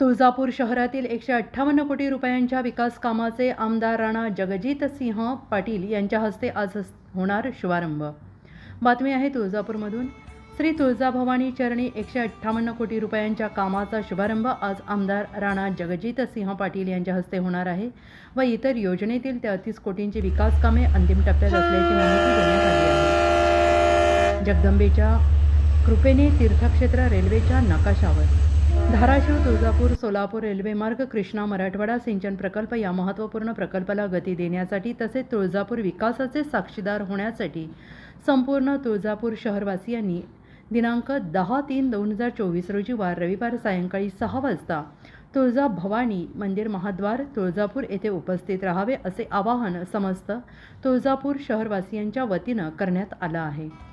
तुळजापूर शहरातील एकशे अठ्ठावन्न कोटी रुपयांच्या विकास कामाचे आमदार राणा जगजितसिंह पाटील यांच्या हस्ते आज होणार शुभारंभ. बातमी आहे तुळजापूरमधून. श्री तुळजाभवानी चरणी एकशे अठ्ठावन्न कोटी रुपयांच्या कामाचा शुभारंभ आज आमदार राणा जगजितसिंह पाटील यांच्या हस्ते होणार आहे व इतर योजनेतील तेहतीस कोटींची विकास कामे अंतिम टप्प्यात असल्याची माहिती देण्यात आली आहे. जगदंबेच्या कृपेने तीर्थक्षेत्र रेल्वेच्या नकाशावर धाराशिव तुळजापूर सोलापूर रेल्वेमार्ग कृष्णा मराठवाडा सिंचन प्रकल्प या महत्त्वपूर्ण प्रकल्पाला गती देण्यासाठी तसेच तुळजापूर विकासाचे साक्षीदार होण्यासाठी संपूर्ण तुळजापूर शहरवासियांनी दिनांक दहा तीन दोन हजार चोवीस रोजी वार रविवार सायंकाळी सहा वाजता तुळजा भवानी मंदिर महाद्वार तुळजापूर येथे उपस्थित राहावे असे आवाहन समस्त तुळजापूर शहरवासियांच्या वतीनं करण्यात आलं आहे.